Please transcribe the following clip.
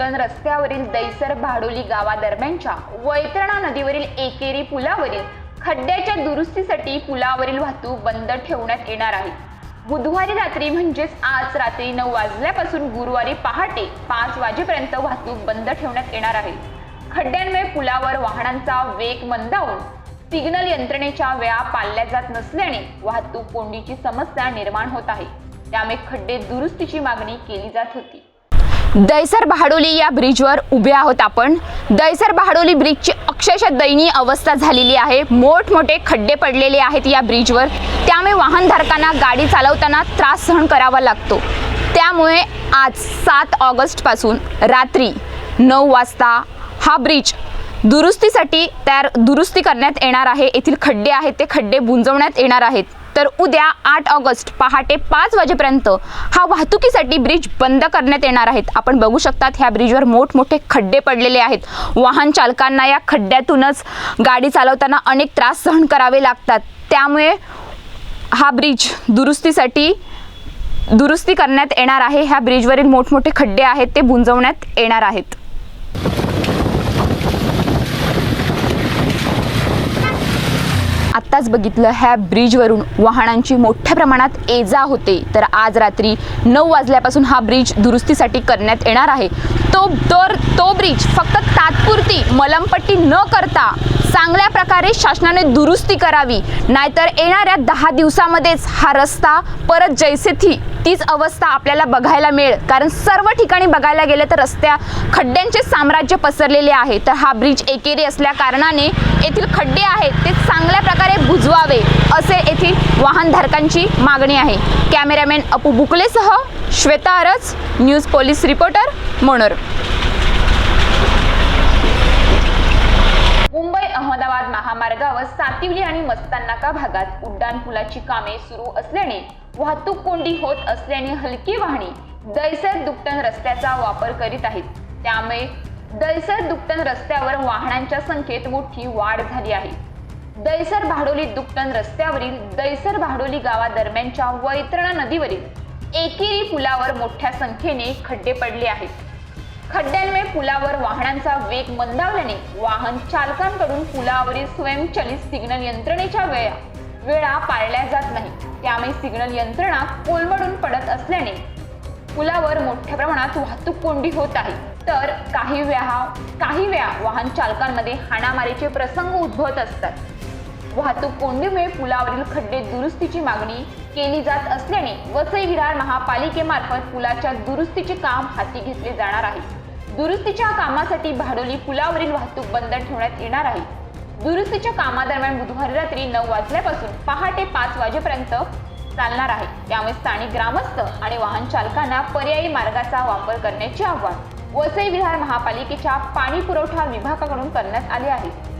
रस्त्यावरील दैसर भाडोली गावादरम्यानच्या वैतरणा नदीवरील एकेरी पुलावरील खड्ड्याच्या दुरुस्तीसाठी पुलावरील वाहतूक बंद ठेवण्यात येणार आहे. बुधवारी रात्री म्हणजेच आज रात्री नऊ वाजल्यापासून गुरुवारी पहाटे पाच वाजेपर्यंत वाहतूक बंद ठेवण्यात येणार आहे. खड्ड्यांमुळे पुलावर वाहनांचा वेग मंदावून सिग्नल यंत्रणेच्या वेळा पाळल्या जात नसल्याने वाहतूक कोंडीची समस्या निर्माण होत आहे. त्यामुळे खड्डे दुरुस्तीची मागणी केली जात होती. दैसर बहाडोली या ब्रिजवर उभे आहोत आपण. दैसर बहाडोली ब्रिजची अक्षरशः दयनीय अवस्था झालेली आहे. मोठमोठे खड्डे पडलेले आहेत या ब्रिजवर. त्यामुळे वाहनधारकांना गाडी चालवताना त्रास सहन करावा लागतो. त्यामुळे आज सात ऑगस्टपासून रात्री नऊ वाजता हा ब्रिज दुरुस्तीसाठी तयार दुरुस्ती करण्यात येणार आहे. येथील खड्डे आहेत ते खड्डे बुंजवण्यात येणार आहेत. तर उद्या आठ ऑगस्ट पहाटे पाच वाजेपर्यंत हा वाहतुकीसाठी ब्रिज बंद करण्यात येणार आहेत. आपण बघू शकतात ह्या ब्रिजवर मोठमोठे खड्डे पडलेले आहेत. वाहन चालकांना या खड्ड्यातूनच गाडी चालवताना अनेक त्रास सहन करावे लागतात. त्यामुळे हा ब्रिज दुरुस्तीसाठी दुरुस्ती करण्यात येणार आहे. ह्या ब्रिजवरील मोठमोठे खड्डे आहेत ते बुंजवण्यात येणार आहेत. आत्ताच बघितलं ह्या ब्रिजवरून वाहनांची मोठ्या प्रमाणात ये जा होते. तर आज रात्री नऊ वाजल्यापासून हा ब्रिज दुरुस्तीसाठी करण्यात येणार आहे. तो तर तो ब्रिज फक्त तात्पुरती मलमपट्टी न करता चांगल्या प्रकारे शासनाने दुरुस्ती करावी. नाहीतर येणाऱ्या दहा दिवसामध्येच हा रस्ता परत जैसे थी. तीच अवस्था आपल्याला बघायला मिळेल. कारण सर्व ठिकाणी बघायला गेलं तर रस्त्या खड्ड्यांचे साम्राज्य पसरलेले आहे. तर हा ब्रिज एकेरी असल्या कारणाने येथील खड्डे आहेत ते चांगल्या प्रकारे बुजवावे असे येथील वाहनधारकांची मागणी आहे. कॅमेरामॅन अपू बुकलेसह Shweta Araj news police reporter Manor. Ahmedabad महामार्गावर सातिवली आणि मस्तानाका भागात उड्डाण पुलाची कामे सुरू असल्याने वाहतूक कोंडी होत असल्याने हलकी वाहने दैसर दुपटण रस्त्याचा वापर करीत आहेत. त्यामुळे दैसर दुपटण रस्त्यावर वाहनांच्या संख्येत मोठी वाढ झाली आहे. दैसर भाडोली दुपटण रस्त्यावरील दैसर भाडोली गावादरम्यानच्या वैतरणा नदीवरील एकेरी पुलावर मोठ्या संख्येने खड्डे पडले आहेत. खड्ड्यांमुळे पुलावर वाहनांचा वेग मंदावल्याने वाहन चालकांकडून पुलावरील स्वयंचलित सिग्नल यंत्रणेच्या वेळा वेळा पाळल्या जात नाही. त्यामुळे सिग्नल यंत्रणा कोलमडून पडत असल्याने पुलावर मोठ्या प्रमाणात वाहतूक कोंडी होत आहे. तर काही वेळा काही वेळा वाहन चालकांमध्ये हाणामारीचे प्रसंग उद्भवत असतात. वाहतूक कोंडीमुळे पुलावरील खड्डे दुरुस्तीची मागणी केली जात असल्याने वसई विरार महापालिकेमार्फत पुलाच्या दुरुस्तीचे काम हाती घेतले जाणार आहे. दुरुस्तीच्या कामासाठी भाडोली पुलावरील वाहतूक बंद ठेवण्यात येणार आहे. दुरुस्तीच्या कामादरम्यान बुधवारी रात्री नऊ वाजल्यापासून पहाटे पाच वाजेपर्यंत चालणार आहे. त्यामुळे स्थानिक ग्रामस्थ आणि वाहन चालकांना पर्यायी मार्गाचा वापर करण्याचे आव्हान वसई विहार महापालिकेच्या पाणी पुरवठा विभागाकडून करण्यात आले आहे.